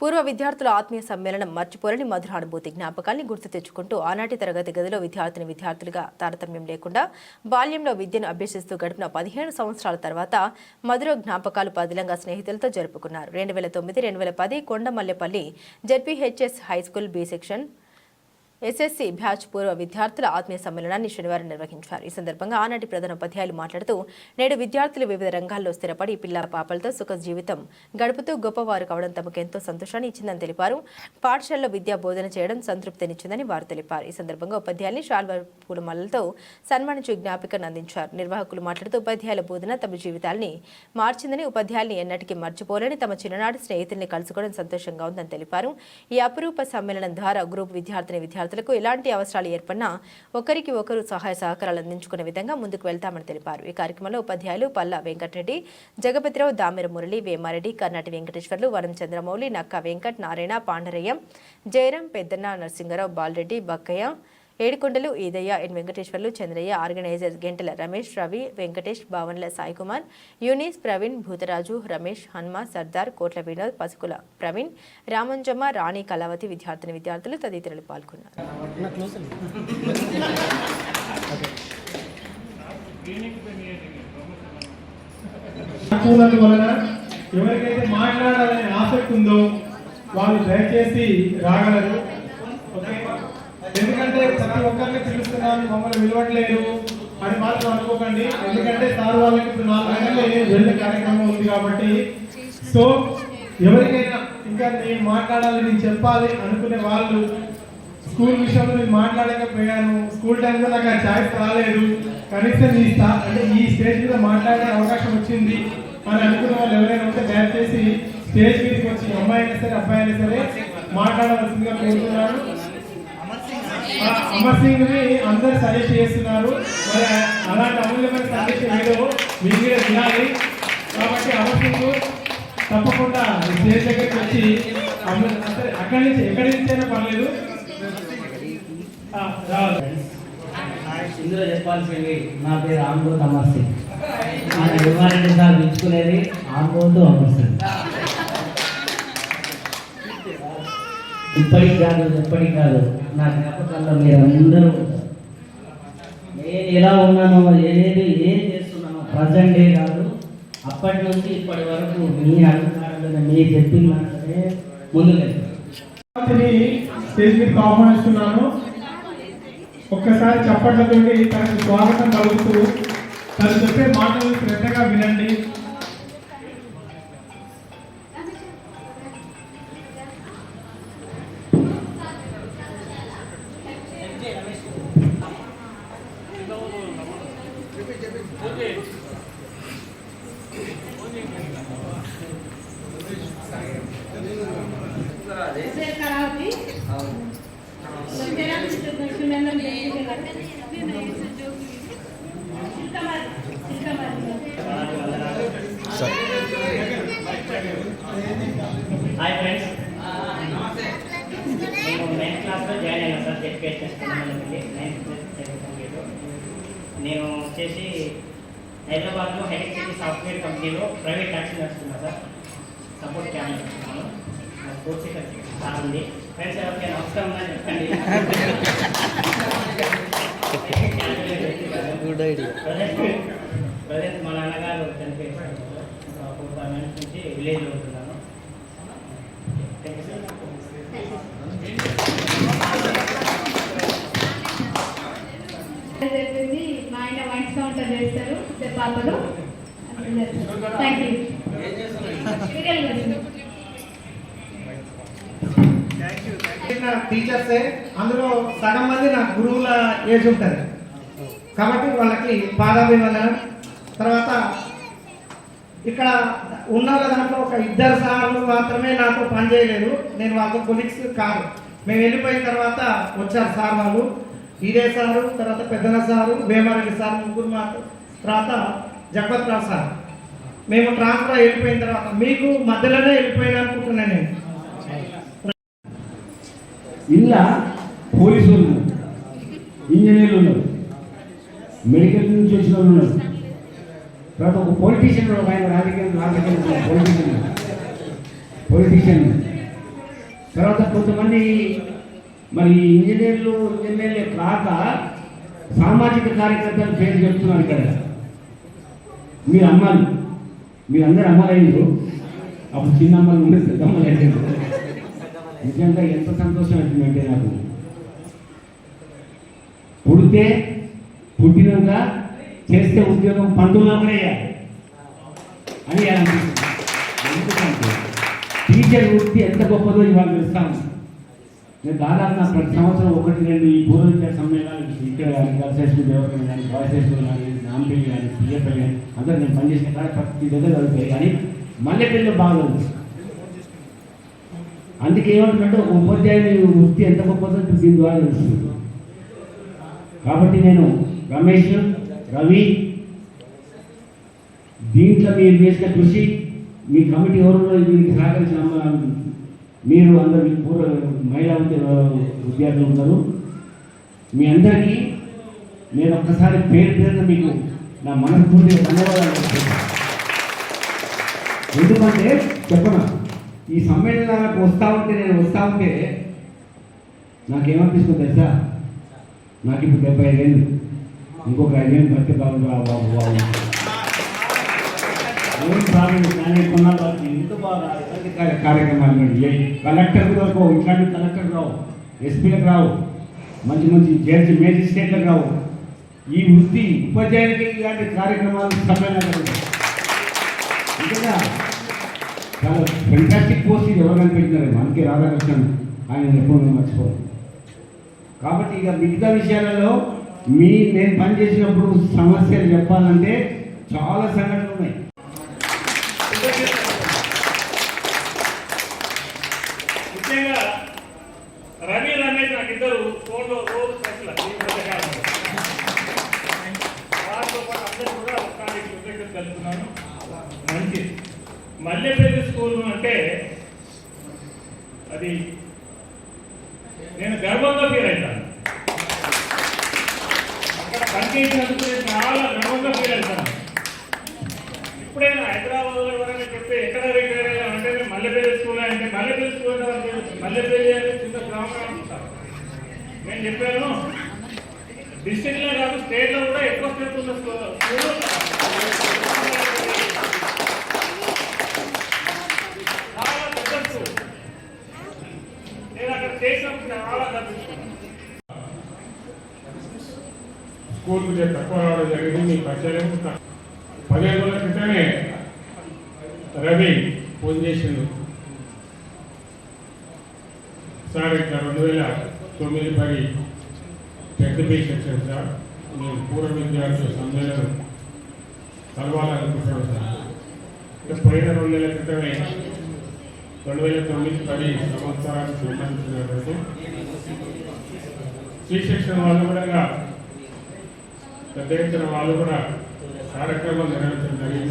పూర్వ విద్యార్థుల ఆత్మీయ సమ్మేళనం మర్చిపోలేని మధుర అనుభూతి జ్ఞాపకాల్ని గుర్తు తెచ్చుకుంటూ ఆనాటి తరగతి గదిలో విద్యార్థిని విద్యార్థులుగా తారతమ్యం లేకుండా బాల్యంలో విద్యను అభ్యసిస్తూ గడిపిన పదిహేను సంవత్సరాల తర్వాత మధుర జ్ఞాపకాలు పదిలంగా స్నేహితులతో జరుపుకున్నారు. రెండు వేల తొమ్మిది రెండు వేల పది Kondamallepalli ZPHS high school B section SSC batch పూర్వ విద్యార్థుల ఆత్మీయ సమ్మేళనాన్ని శనివారం నిర్వహించారు. ఈ సందర్భంగా ఆనాటి ప్రధాన ఉపాధ్యాయులు మాట్లాడుతూ నేడు విద్యార్థులు వివిధ రంగాల్లో స్థిరపడి పిల్ల పాపలతో సుఖ జీవితం గడుపుతూ గొప్పవారు కావడం తమకు ఎంతో సంతోషాన్ని ఇచ్చిందని తెలిపారు. పాఠశాలలో విద్యా బోధన చేయడం సంతృప్తినిచ్చిందని వారు తెలిపారు. ఈ సందర్భంగా ఉపాధ్యాయుల్ని శాల్వర్ పూలమాలతో సన్మానించి జ్ఞాపికను అందించారు. నిర్వాహకులు మాట్లాడుతూ ఉపాధ్యాయుల బోధన తమ జీవితాల్ని మార్చిందని ఉపాధ్యాయుల్ని ఎన్నటికీ మర్చిపోలేని తమ చిన్ననాటి స్నేహితుల్ని కలుసుకోవడం సంతోషంగా ఉందని తెలిపారు. ఈ అపురూప సమ్మేళనం ద్వారా గ్రూప్ విద్యార్థిని విద్యార్థులకు ఎలాంటి అవసరాలు ఏర్పడినా ఒకరికి ఒకరు సహాయ సహకారాలు అందించుకునే విధంగా ముందుకు వెళ్తామని తెలిపారు. ఈ కార్యక్రమంలో ఉపాధ్యాయులు పల్లా వెంకటరెడ్డి జగపతిరావు దామెర మురళి వేమారెడ్డి కర్ణాటి వెంకటేశ్వర్లు వరం చంద్రమౌళి నక్క వెంకట్ నారాయణ పాండరయ్య జయరాం పెద్దన్న నరసింగరావు బాలరెడ్డి బక్కయ్య ఏడుకొండలు ఈదయ్య ఎన్ వెంకటేశ్వర్లు చంద్రయ్య ఆర్గనైజర్ గెంటల రమేష్ రవి వెంకటేష్ భావన్ల సాయికుమార్ యూనిస్ ప్రవీణ్ భూతరాజు రమేష్ హన్మ సర్దార్ కోట్ల వినోద్ పసుకుల ప్రవీణ్ రామంజమ్మ రాణి కళావతి విద్యార్థిని విద్యార్థులు తదితరులు పాల్గొన్నారు. ఎవరికైతే మాట్లాడాలనే ఆసక్తి ఉందో వాళ్ళు దయచేసి రాగలరు. ఎందుకంటే ప్రతి ఒక్కరిని పిలుస్తున్నాను మమ్మల్ని విలువట్లేదు అని మాత్రం అనుకోకండి. ఎందుకంటే సార్ వాళ్ళకి ఇప్పుడు నాలుగు గంటలే వెళ్ళే కార్యక్రమం ఉంది కాబట్టి. సో ఎవరికైనా ఇంకా నేను మాట్లాడాలి నేను చెప్పాలి అనుకునే వాళ్ళు స్కూల్ విషయంలో నేను మాట్లాడకపోయాను. స్కూల్ టైంలో నాకు ఆ ఛాయిస్ రాలేదు. కనీసం ఈ స్థా అంటే ఈ స్టేజ్ మీద మాట్లాడే అవకాశం వచ్చింది అని అనుకున్న వాళ్ళు ఎవరైనా ఉంటే దయచేసి స్టేజ్ మీదకి వచ్చి అమ్మాయి అయినా సరే అబ్బాయి అయినా సరే మాట్లాడవలసిందిగా కోరుతున్నాను. అమర్ సింగ్ని అందరు సజెస్ట్ చేస్తున్నారు. మరి అలాంటి అమూల్యమైన సజెషన్ వీడియో మీరు కూడా వినాలి కాబట్టి అమర్ సింగ్ తప్పకుండా స్టేజ్ దగ్గరికి వచ్చి అక్కడి నుంచి ఎక్కడి నుంచి అయినా పర్లేదు. ఇందులో చెప్పాల్సింది నా పేరు ఆంబోత్ అమర్ సింగ్ మన విమారెడ్డి సార్ పిలుచుకునేది ఆంబోత్ అమర్ సింగ్ ఇప్పటికి కాదు ఎప్పటికి కాదు. నా జ్ఞాపకాల్లో మీరు అందరూ నేను ఎలా ఉన్నానో ఏది ఏం చేస్తున్నానో ప్రజెంట్ డే కాదు అప్పటి నుంచి ఇప్పటి వరకు మీ అధికారులు మీ చెప్పిన దాంట్లోనే ముందుకెళ్తాను స్టేజ్ ఆహ్వానిస్తున్నాను. ఒక్కసారి చప్పట్లతోటి తనకు స్వాగతం పలుకుతూ తను చెప్పే మాటలు శ్రద్ధగా వినండి. హాయ్ ఫ్రెండ్స్ నేను నైన్త్ క్లాస్లో జాయిన్ అయినా సార్ జెడ్పిహెచ్ఎస్ వెళ్ళి నైన్త్ కంప్లీట్ నేను వచ్చేసి హైదరాబాద్లో హైటెక్ సిటీ సాఫ్ట్వేర్ కంపెనీలో ప్రైవేట్ ట్యాక్సీ నడుస్తున్నా సార్. సపోర్ట్ క్యాన్ నడుస్తున్నాను. నా స్పోర్ట్స్ సార్ ఉంది. ఫ్రెండ్స్ ఎవరికైనా నమస్కారం ఉందని చెప్పండి. గుడ్ ఐడియా ప్రజెంట్ మా నాన్నగారు చనిపోయారు. ఫోర్ ఫైవ్ మినిట్స్ నుంచి విలేజ్లో ఉంటున్నాను. థ్యాంక్ యూ సార్ జరిగింది. మా ఆయన వైన్స్ కౌంటర్ చేస్తారు ఇద్దరు పాపలు థ్యాంక్ యూ సీరియల్ గురించి నా టీచర్సే అందులో సగం మంది నా గురువుల ఏజ్ ఉంటుంది. కాబట్టి వాళ్ళకి పాదాభివందనం. తర్వాత ఇక్కడ ఉన్న వాళ్ళ దాంట్లో ఒక ఇద్దరు సార్లు మాత్రమే నాతో పనిచేయలేదు నేను వాళ్ళతో కొలిక్స్ కాదు. మేము వెళ్ళిపోయిన తర్వాత వచ్చారు సార్ వాళ్ళు. ఇదే సారు తర్వాత పెద్దన సారు వేమారెడ్డి సార్ ముగ్గురు మాత్రం తర్వాత జగపతిరావు సార్. మేము ట్రాన్స్ఫర్ వెళ్ళిపోయిన తర్వాత మీకు మధ్యలోనే వెళ్ళిపోయాను అనుకుంటున్నాను నేను. ఇలా పోలీసులు ఉన్నారు. ఇంజనీర్లు ఉన్నారు. మెడికల్ నుంచి వచ్చిన వాళ్ళు ఉన్నారు. తర్వాత ఒక పొలిటీషియన్ ఒక ఆయన రాజకీయం రాజకీయం పొలిటీషియన్ పొలిటీషియన్ తర్వాత కొంతమంది మరి ఇంజనీర్లు ఇంజనీర్లే కాక సామాజిక కార్యకర్తలు పేరు చెప్తున్నారు కదా మీరు అమ్మాలి. మీరు అందరు అమ్మాలయ్యారు అప్పుడు చిన్న అమ్మలు ఉండే పెద్ద అమ్మలు నిజంగా ఎంత సంతోషం అవుతుందంటే నాకు. పుడితే పుట్టినాక చేస్తే ఉద్యోగం పండుగ వేయాలి అని అనిపిస్తుంది. ఎందుకంటే టీచర్ వృత్తి ఎంత గొప్పదో ఇవాళ తెలుస్తాను నేను దాదాపు నా ప్రతి సంవత్సరం ఒకటి రెండు ఈ పూర్వ విద్యా సమ్మేళనాలు ఇక్కడ కానీ గర్ల్స్ హై స్కూల్ దేవతలు కానీ బాయ్స్ హై స్కూల్ కానీ నాంపల్లి కానీ పిఎఫ్ఎల్ కానీ అందరూ నేను పనిచేసిన కాడ ప్రతి దగ్గర జరుగుతాయి కానీ మల్లెపల్లిలో బాగా అందుకే ఏమంటున్నట్టు ఉపాధ్యాయుని వృత్తి ఎంత గొప్పదో దీని ద్వారా తెలుస్తుంది. కాబట్టి నేను రమేష్ రవి దీంట్లో మీరు చేసిన కృషి మీ కమిటీ ఎవరు దీనికి సహకరించిన మీరు అందరు మీ పూర్వ మహిళా విద్యార్థులు ఉన్నారు. మీ అందరికీ నేను ఒక్కసారి పేరు పేరున మీకు నా మనస్ఫూర్తి ధన్యవాదాలు ఎందుకంటే చెప్పనా ఈ సమ్మేళనాలకు వస్తా ఉంటే నేను వస్తా ఉంటే నాకేమనిపిస్తుంది తెలుసా? నాకు ఇప్పుడు డెబ్బై ఐదేళ్ళు ఇంకొక ఐదేళ్ళు బతికే బాబు బాబు. బాబు బాగా కార్యక్రమాలు కలెక్టర్ వరకు ఇట్లాంటి కలెక్టర్ రావు ఎస్పీలకు రావు మంచి మంచి జడ్జి మేజిస్ట్రేట్లకు రావు. ఈ వృత్తి ఉపాధ్యాయులకి ఇలాంటి కార్యక్రమాలు సమ్మేళనాలు ఉంటాయి. చాలా ఫెంటాస్టిక్ పోస్ట్ ఇది ఎవరు కనిపెట్టినారు? మనకి రాధాకృష్ణన్ ఆయన ఎప్పుడు మేము కాబట్టి ఇక మిగతా విషయాలలో మీ నేను పనిచేసినప్పుడు సమస్యలు చెప్పాలంటే చాలా సంఘటనలు ఉన్నాయి. ముఖ్యంగా రవి రమేష్ నాకు ఇద్దరు ఫోన్లో రోజు ప్రశ్నలు వారితో పాటు అందరూ కూడా ఒకసారి కృతజ్ఞత తెలుపుతున్నాను మంచి మల్లెపల్లి స్కూల్ అంటే అది నేను గర్వంగా ఫీల్ పనిచేసినందుకు నేను చాలా గర్వంగా ఫీల్ అవుతాను ఇప్పుడైనా హైదరాబాద్లో ఎవరైనా చెప్తే ఎక్కడ రిటైర్ అయ్యా అంటే మల్లెపల్లి స్కూల్ అంటే మల్లెపల్లి స్కూల్ మల్లెపల్లి అనేది చిన్న గ్రామం నేను చెప్పాను డిస్టిక్లో కాదు స్టేట్లో కూడా ఎక్కువ స్టేట్ ఉన్న స్కూల్ స్కూల్ స్కూల్ కొంచెం తక్కువ రావడం జరిగింది మీ పరిచయం పదిహేను రోజుల క్రితమే రవి ఫోన్ చేసిండు. సార్ ఇట్లా రెండు వేల తొమ్మిది పది టెన్త్ బి సెక్షన్ సార్. నేను పూర్వ విద్యార్థుల సమ్మేళనం కలవాలనుకుంటున్నాను సార్. అంటే పోయిన రెండు నెలల క్రితమే రెండు వేల తొమ్మిది పది సంవత్సరానికి సంబంధించినటువంటి సి సెక్షన్ వాళ్ళు కూడా పెద్ద ఎత్తున వాళ్ళు కూడా కార్యక్రమం నిర్వహించడం జరిగింది.